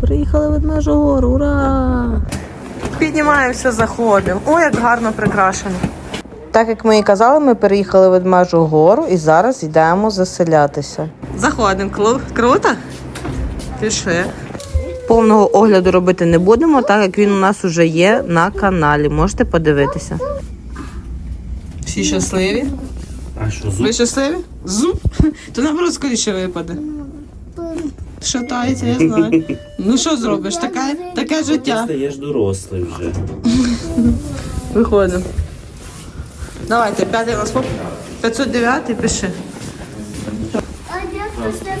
Приїхали в Ведмежу гору, ура! Піднімаємося, заходимо. Ой, як гарно прикрашено. Так як ми і казали, ми переїхали в Ведмежу гору і зараз йдемо заселятися. Заходимо. Клу- Круто? Пішли. Повного огляду робити не будемо, так як він у нас вже є на каналі. Можете подивитися. Всі щасливі? А що, зуб? Ви щасливі? Зуб? То наоборот скоріше випаде. Шатається, я знаю. Ну що зробиш? Таке, таке Ти життя. стаєш дорослий вже. Виходимо. Давайте, п'ятий розпоп. 509 пиши. А я це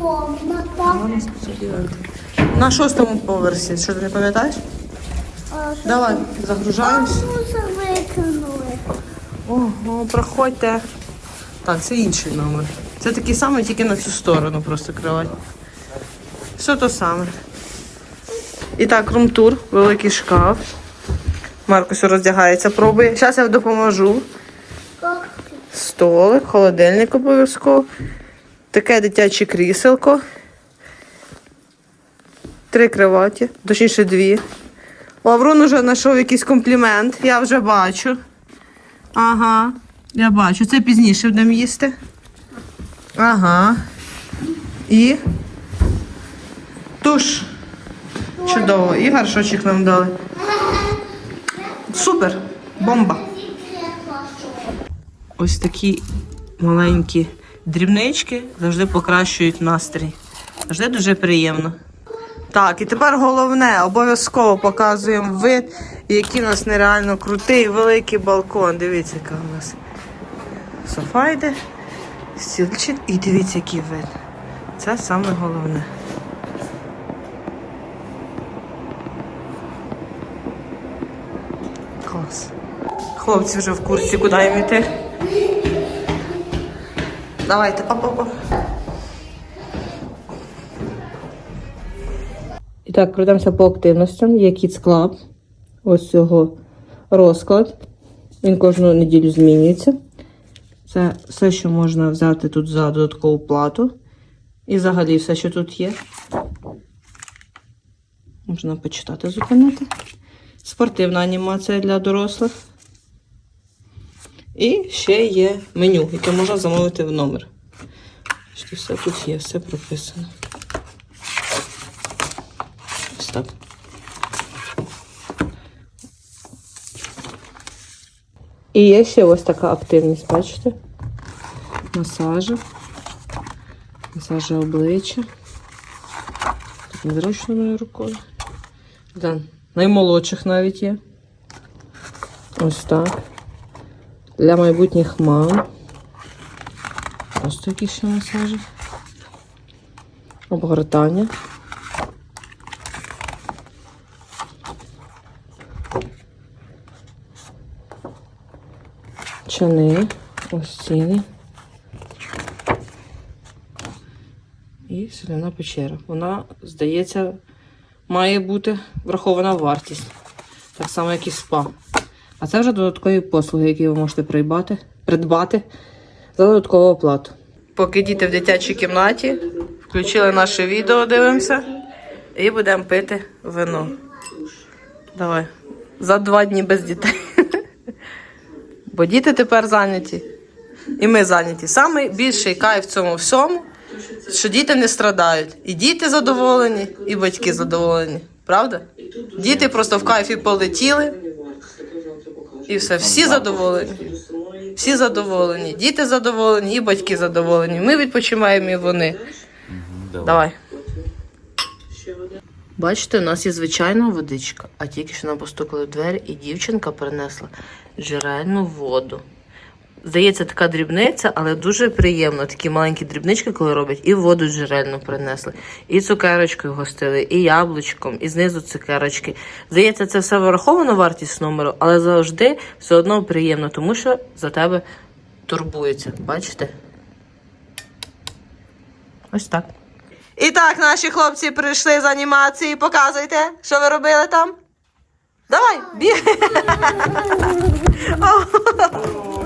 комната. На шостому поверсі. Що ти не пам'ятаєш? Давай, загружаємось. Мусор викинули. Ого, проходьте. Так, це інший номер. Це такий самий, тільки на цю сторону просто кривать. Все то саме. І так, румтур, великий шкаф. Маркус роздягається, пробує. Зараз я допоможу. Столик, холодильник обов'язково. Таке дитяче кріселко. Три кроваті, точніше дві. Лаврун уже знайшов якийсь комплімент, я вже бачу. Ага, я бачу. Це пізніше будемо їсти. Ага. І. Туш. Чудово. І гаршочок нам дали. Супер. Бомба. Ось такі маленькі дрібнички завжди покращують настрій. Завжди дуже приємно. Так, і тепер головне, обов'язково показуємо вид, який у нас нереально крутий, великий балкон. Дивіться, яка у нас софа йде, стільчик, і дивіться, який вид. Це саме головне. Клас. Хлопці вже в курсі, куди їм йти. Давайте, оп-оп-оп. І так, пройдемося по активностям. Є Kids Club. Ось цього розклад. Він кожну неділю змінюється. Це все, що можна взяти тут за додаткову плату. І взагалі все, що тут є. Можна почитати, зупинити. Спортивна анімація для дорослих. І ще є меню, яке можна замовити в номер. Бачите, Все тут є, все прописано. Ось так. І є ще ось така активність, бачите? Масажі. Масажі обличчя. Так незручно рукою. Да. Наймолодших навіть є. Ось так. Для майбутніх мам. Ось такі ще масажі. Обгортання. Чани, ось ціни. І соляна печера. Вона, здається, має бути врахована вартість. Так само, як і спа. А це вже додаткові послуги, які ви можете придбати, придбати за додаткову оплату. Поки діти в дитячій кімнаті, включили наше відео, дивимося і будемо пити вино. Давай. За два дні без дітей. Бо діти тепер зайняті. І ми зайняті. Саме більший кайф в цьому всьому, що діти не страдають. І діти задоволені, і батьки задоволені. Правда? Діти просто в кайфі полетіли. І все, всі задоволені. Всі задоволені. Діти задоволені, і батьки задоволені. Ми відпочиваємо і вони. Давай. Бачите, у нас є звичайна водичка, а тільки що нам постукали в двері, і дівчинка принесла джерельну воду. Здається, така дрібниця, але дуже приємно. Такі маленькі дрібнички, коли роблять, і воду джерельну принесли, і цукерочкою гостили, і яблучком, і знизу цукерочки. Здається, це все враховано вартість номеру, але завжди все одно приємно, тому що за тебе турбуються. Бачите? Ось так. І так, наші хлопці прийшли з анімації. Показуйте, що ви робили там. Давай, біг.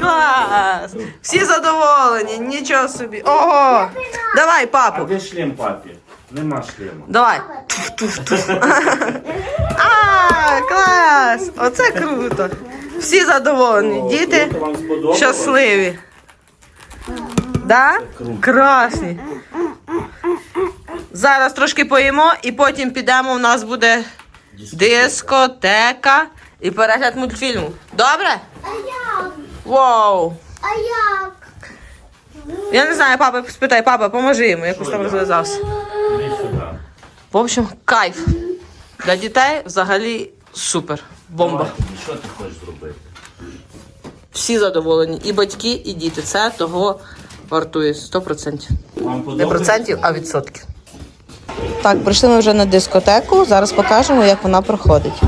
Клас! Всі задоволені, нічого собі. Ого! Давай, А папу. де шлем папі? Нема шлема. Давай. А, клас! Оце круто. Всі задоволені. Діти Круто, вам сподобалось? щасливі. Да? Красні. Зараз трошки поїмо і потім підемо. У нас буде дискотека і перегляд мультфільму. Добре? А як? Вау! А як? Я не знаю, папа, спитай, папа, поможи йому, якось там розв'язався. В общем, кайф. Для дітей взагалі супер. Бомба. Давай Що ти хочеш зробити? Всі задоволені. І батьки, і діти. Це того вартує 100%. Не процентів, а відсотків. Так, прийшли ми вже на дискотеку. Зараз покажемо, як вона проходить.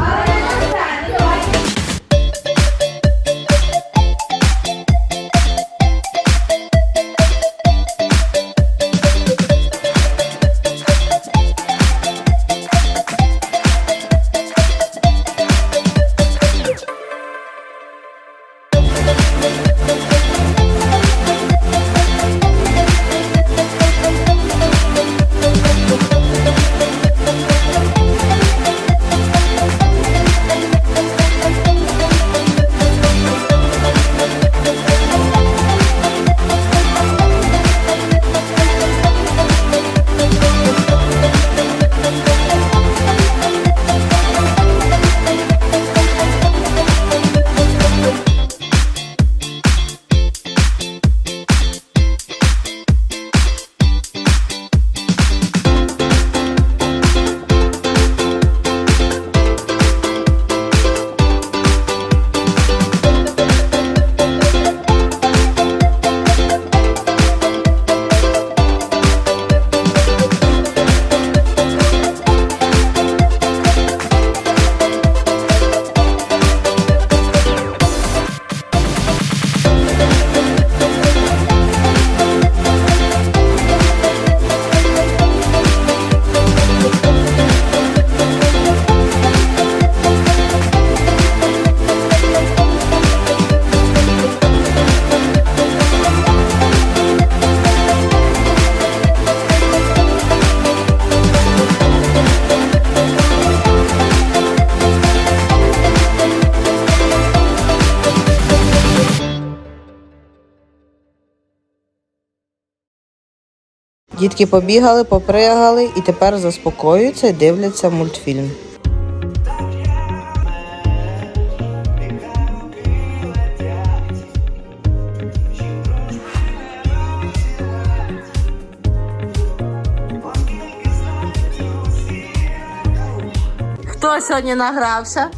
Дітки побігали, попригали і тепер заспокоюються і дивляться мультфільм. Хто сьогодні награвся?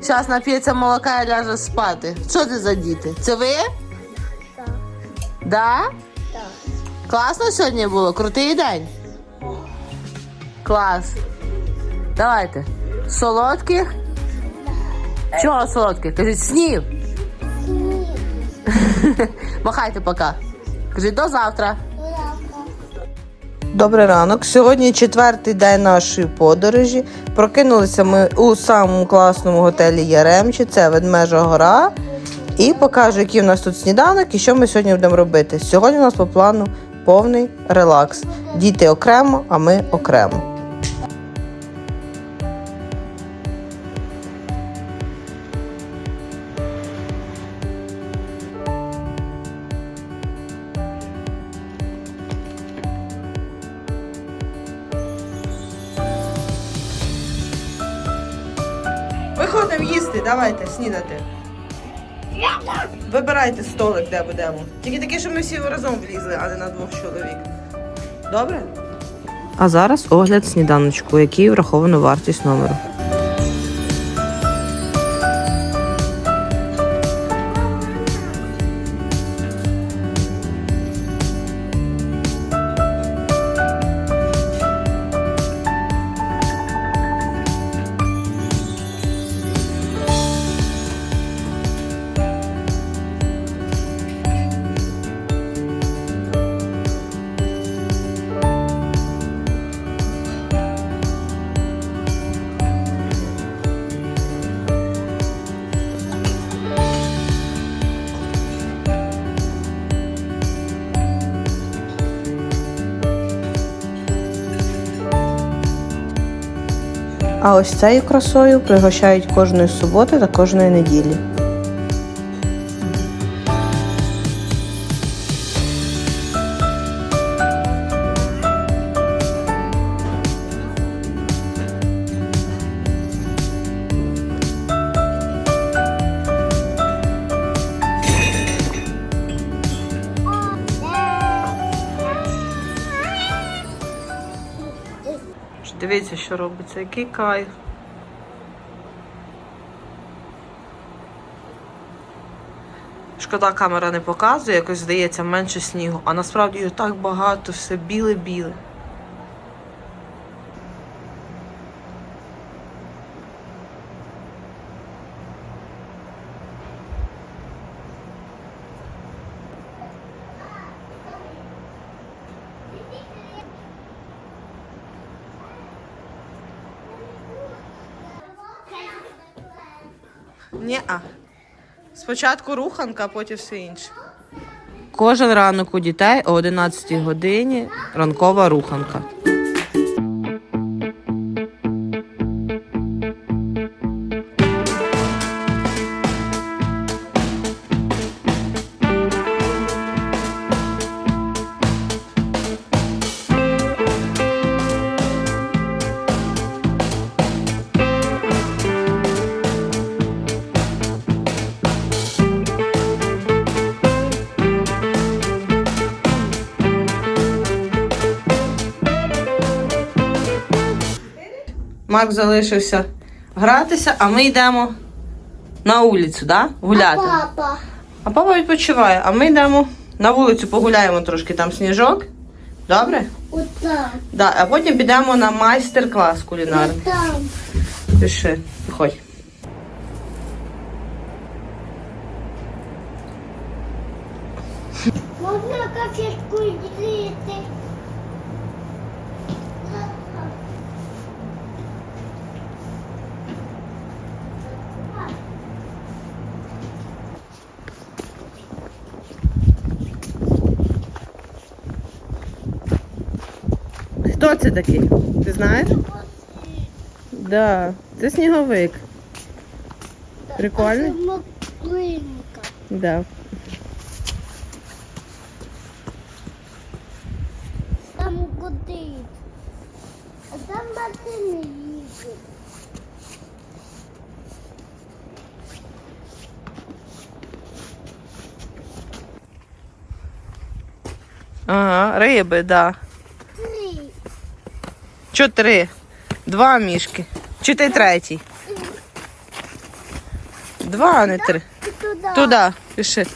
Зараз нап'ється молока і ляже спати. Що це за діти? Це ви? Так. Да? Так. Класно сьогодні було? Крутий день? Клас. Давайте. Солодких? Чого солодких? Кажіть, снів. Махайте пока. Кажіть, до завтра. Добрий ранок. Сьогодні четвертий день нашої подорожі. Прокинулися ми у самому класному готелі Яремчі. Це Ведмежа гора. І покажу, який у нас тут сніданок і що ми сьогодні будемо робити. Сьогодні у нас по плану повний релакс. Діти окремо, а ми окремо. Столик, де будемо. Тільки таке, що ми всі разом влізли, а не на двох чоловік. Добре? А зараз огляд сніданочку, який враховано вартість номеру. Ось цією красою пригощають кожної суботи та кожної неділі. Що робиться, який кайф. Шкода, камера не показує, якось здається менше снігу, а насправді його так багато, все біле-біле. Ні-а. Спочатку руханка, а потім все інше. Кожен ранок у дітей о 11 годині ранкова руханка. Марк залишився гратися, а ми йдемо на вулицю, да? гуляти. Папа. А папа відпочиває, а ми йдемо на вулицю, погуляємо трошки, там сніжок. Добре? Отак. Да, а потім підемо на майстер-клас кулінарний. Там. Пиши, виходь. Можна кафешку ділити. Хто це такий? Ти знаєш? Да, це сніговик. Маклинка. Да. Там куди? А там машини їздять. Ага, риби, да. Три. Чотири. Два мішки. Чи ти третій? Два, а не три. Туди. Туди, пиши.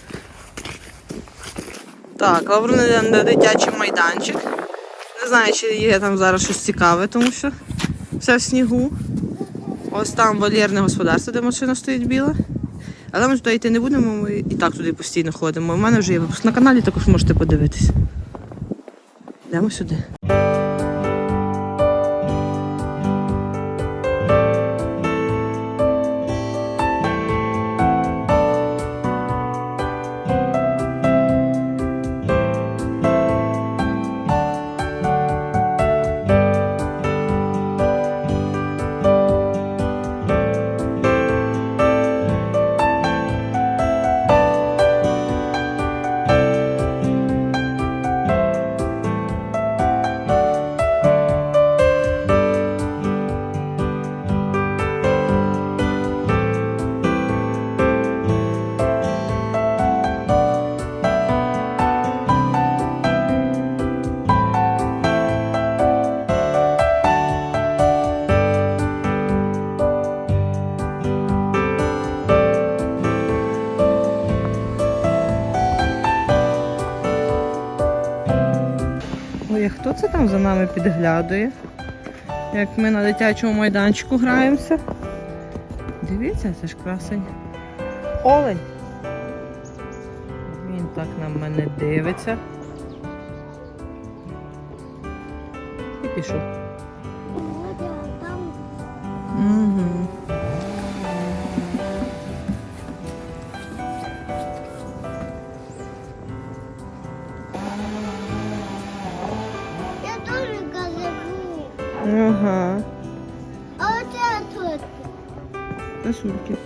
Так, йде на дитячий майданчик. Не знаю, чи є там зараз щось цікаве, тому що все в снігу. Ось там вольєрне господарство, де машина стоїть біла. Але ми туди йти не будемо, ми і так туди постійно ходимо. У мене вже є випуск на каналі, також можете подивитись. Йдемо сюди. Там за нами підглядує? Як ми на дитячому майданчику граємося. Дивіться, це ж красень. Олень. Він так на мене дивиться. І пішов. Той кидай.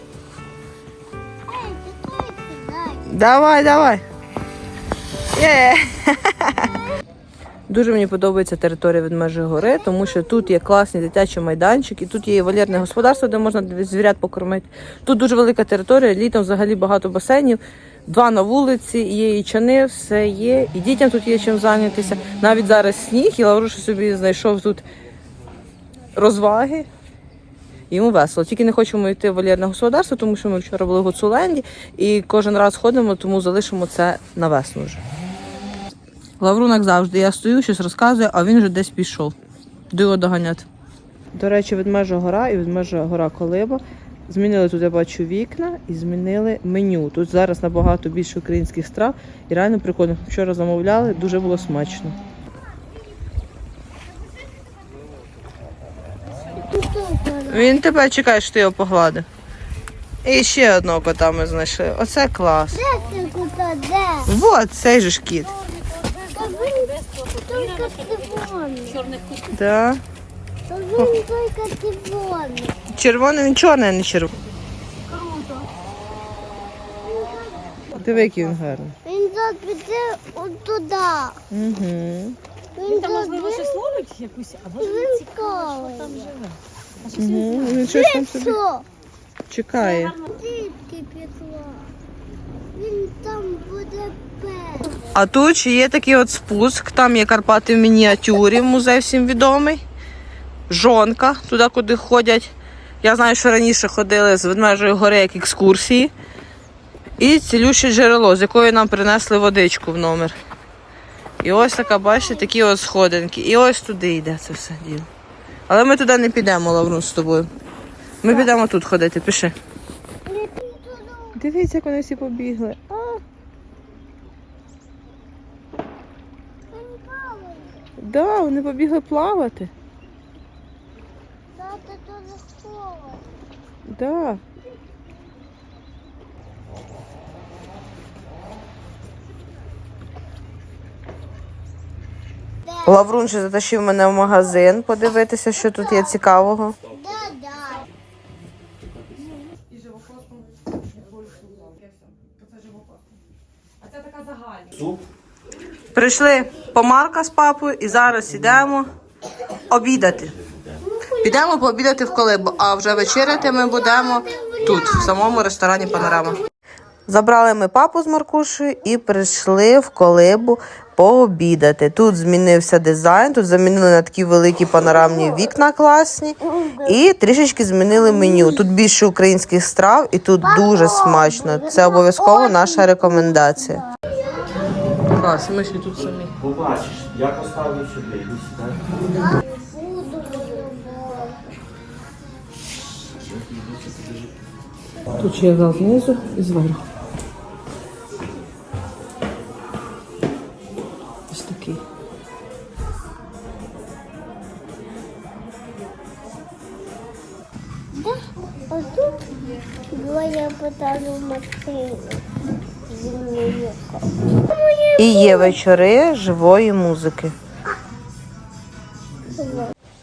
Давай, давай. Дуже мені подобається територія Ведмежої гори, тому що тут є класний дитячий майданчик, і тут є і вольєрне господарство, де можна звірят покормити. Тут дуже велика територія, літом взагалі багато басейнів, два на вулиці, є і чани, все є. І дітям тут є чим зайнятися. Навіть зараз сніг, і Лавруша собі знайшов тут розваги. Йому весело. Тільки не хочемо йти в вольєрне господарство, тому що ми вчора були в Гуцуленді і кожен раз ходимо, тому залишимо це на весну вже. Лаврунок завжди. Я стою, щось розказую, а він вже десь пішов. Його доганяти. До речі, ведмежа гора і ведмежа гора Колиба. Змінили тут, я бачу, вікна і змінили меню. Тут зараз набагато більше українських страв і реально прикольно. Вчора замовляли, дуже було смачно. Він тебе чекає, що ти його погладив. І ще одного кота ми знайшли. Оце клас. Де ти куди? Де? Вот цей же ж кіт. Та він тільки червоний. Да. Та він тільки червоний. Червоний, він чорний, а не червоний. Круто. Диви, який він гарний. Він зараз піде от туди. Угу. Він Там, можливо, туди. щось ловить якусь, або ж Він цікаво, що там цікавий. живе. Угу. Він щось там собі чекає. Дітки пекла. Він там буде пес. А тут ще є такий от спуск, там є Карпати в мініатюрі, музей всім відомий. Жонка, туди, куди ходять. Я знаю, що раніше ходили з ведмежої гори як екскурсії. І цілюще джерело, з якої нам принесли водичку в номер. І ось така, бачите, такі от сходинки. І ось туди йде це все діло. Але ми туди не підемо, Лаврун, з тобою. Ми підемо тут ходити, пиши. Дивіться, як вони всі побігли. Да, вони побігли плавати. Тата дуже Так. Да. Лаврун ще затащив мене в магазин подивитися, що тут є цікавого. Суп? Прийшли по Марка з папою і зараз йдемо обідати. Підемо пообідати в Колибу, а вже вечеряти ми будемо тут, в самому ресторані Панорама. Забрали ми папу з Маркушею і прийшли в Колибу пообідати. Тут змінився дизайн, тут замінили на такі великі панорамні вікна класні і трішечки змінили меню. Тут більше українських страв і тут дуже смачно. Це обов'язково наша рекомендація. Клас, ми ще тут самі. Побачиш, я поставлю сюди. Тут ще зал знизу і зверху. Такий. А тут двоє питали машину. І є вечори живої музики.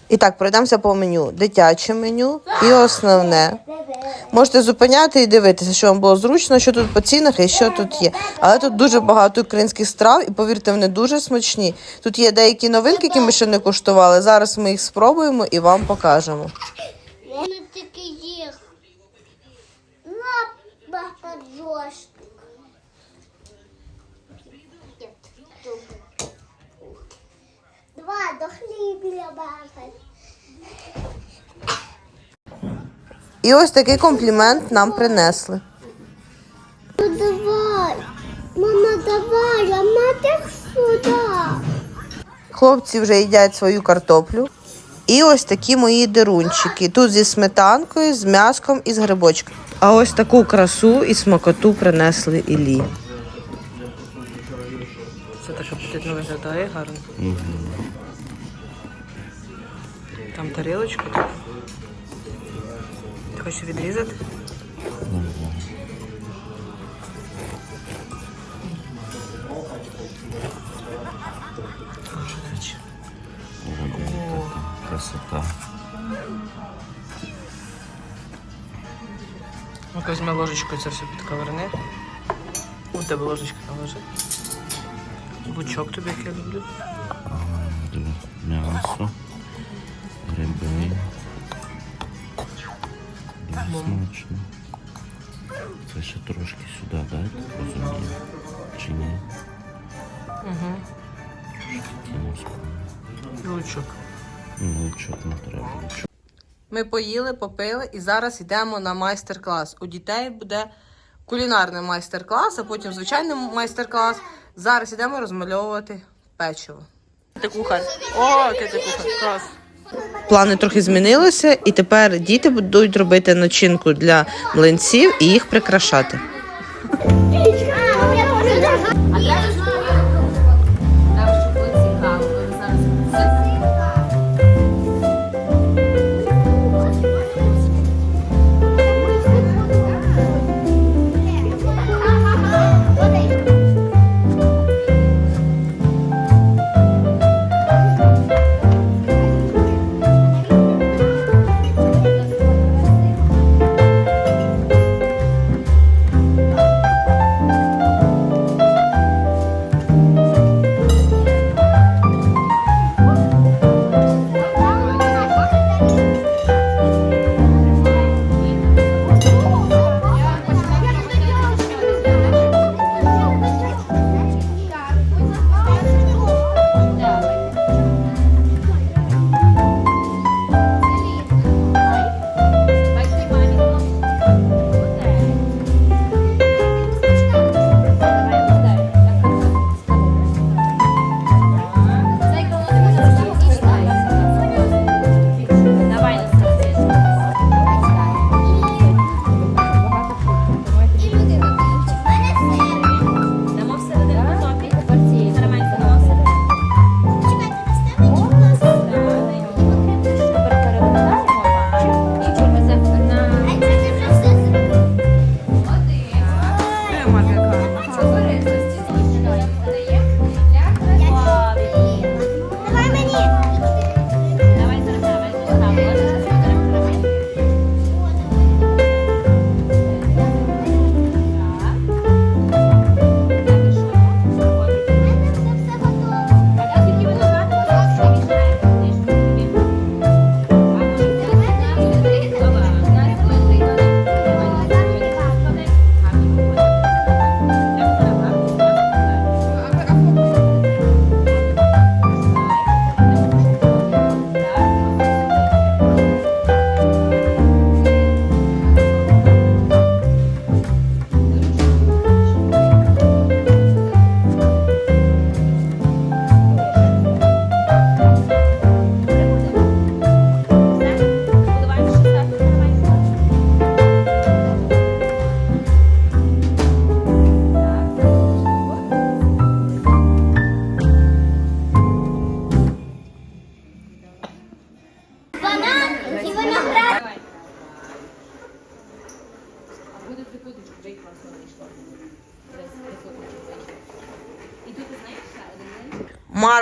І так, пройдемося по меню. Дитяче меню і основне. Можете зупиняти і дивитися, що вам було зручно, що тут по цінах і що тут є. Але тут дуже багато українських страв, і повірте, вони дуже смачні. Тут є деякі новинки, які ми ще не куштували. Зараз ми їх спробуємо і вам покажемо. Вони тільки їх. Два до багать. І ось такий комплімент нам принесли. Ну давай. Мама, давай, а мати сюди. Хлопці вже їдять свою картоплю. І ось такі мої дерунчики. Тут зі сметанкою, з м'яском і з грибочком. А ось таку красу і смакоту принесли Іллі. Це що апетитно виглядає гарно. Там тарілочка. Ти хочеш відрізати? Красота. Ну, візьми ложечкою це все підковерни. У тебе ложечка там лежить. Лучок тобі, як я люблю. М'ясо, Смачно. Це ще трошки сюди дати, розумію. Чи ні? Угу. Лучок. Ну, лучок не треба. Лучок. Ми поїли, попили і зараз йдемо на майстер-клас. У дітей буде кулінарний майстер-клас, а потім звичайний майстер-клас. Зараз йдемо розмальовувати печиво. Ти кухар. О, ти кухар. Клас. Плани трохи змінилися, і тепер діти будуть робити начинку для млинців і їх прикрашати.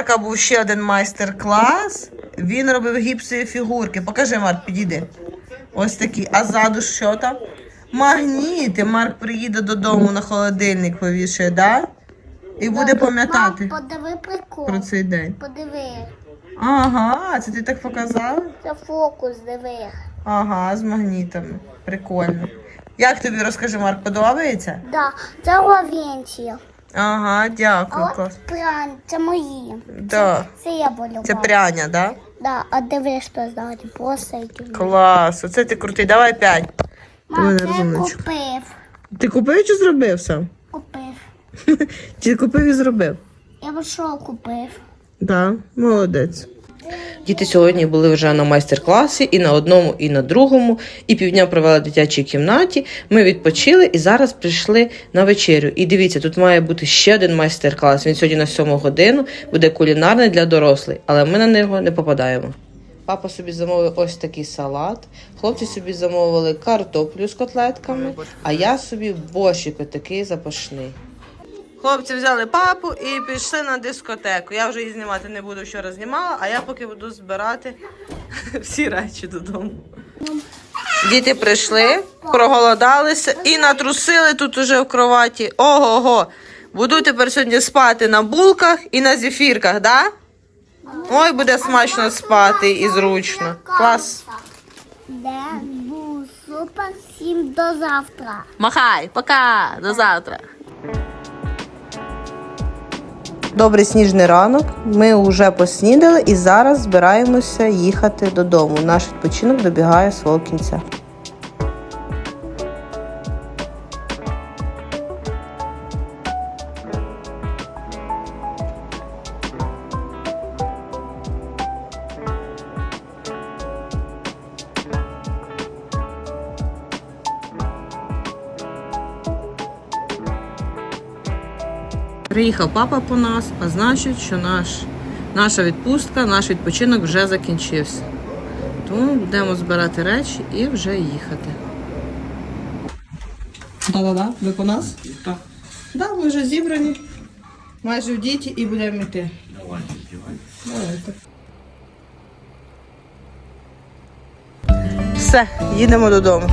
Марка був ще один майстер-клас. Він робив гіпсові фігурки. Покажи, Марк, підійди. Ось такі. А ззаду що там? Магніти. Марк приїде додому на холодильник повішає, да? І буде пам'ятати Мам, подиви прикол. про цей день. Подиви. Ага, це ти так показав? Це фокус, диви. Ага, з магнітами. Прикольно. Як тобі розкажи, Марк, подобається? Да, це лавенція. Ага, А дякую. от пряня, це мої. Да. Це я болю. Це пряня, да? Да, а диви, що ззаді, посадки. Клас. Оце ти крутий. Давай п'ять. Мам, я купив. Ти купив чи зробив сам? Купив. Чи купив і зробив? Я пішов купив? Так, молодець. Діти сьогодні були вже на майстер-класі і на одному, і на другому. І півдня провели в дитячій кімнаті. Ми відпочили і зараз прийшли на вечерю. І дивіться, тут має бути ще один майстер-клас. Він сьогодні на 7 годину буде кулінарний для дорослих, але ми на нього не попадаємо. Папа собі замовив ось такий салат. Хлопці собі замовили картоплю з котлетками, а я собі борщик такий запашний. Хлопці взяли папу і пішли на дискотеку. Я вже її знімати не буду, вчора знімала, а я поки буду збирати всі речі додому. Діти прийшли, проголодалися і натрусили тут уже в кроваті. Ого-го. Буду тепер сьогодні спати на булках і на зефірках, да? Ой, буде смачно спати і зручно. Клас. Супер всім до завтра. Махай, пока, до завтра. Добрий сніжний ранок. Ми вже поснідали і зараз збираємося їхати додому. Наш відпочинок добігає свого кінця. Приїхав папа по нас, а значить, що наш, наша відпустка, наш відпочинок вже закінчився. Тому будемо збирати речі і вже їхати. Да-да-да, ви по нас? Так. Да, ми вже зібрані. Майже в діті і будемо йти. Давайте. Все, їдемо додому.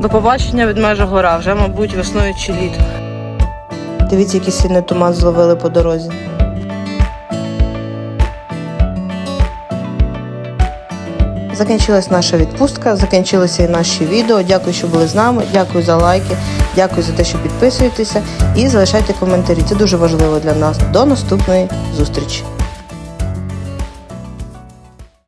До побачення від межа гора, вже, мабуть, весною чи літом. Дивіться, який сильний туман зловили по дорозі. Закінчилась наша відпустка, закінчилися і наші відео. Дякую, що були з нами. Дякую за лайки, дякую за те, що підписуєтеся і залишайте коментарі. Це дуже важливо для нас. До наступної зустрічі!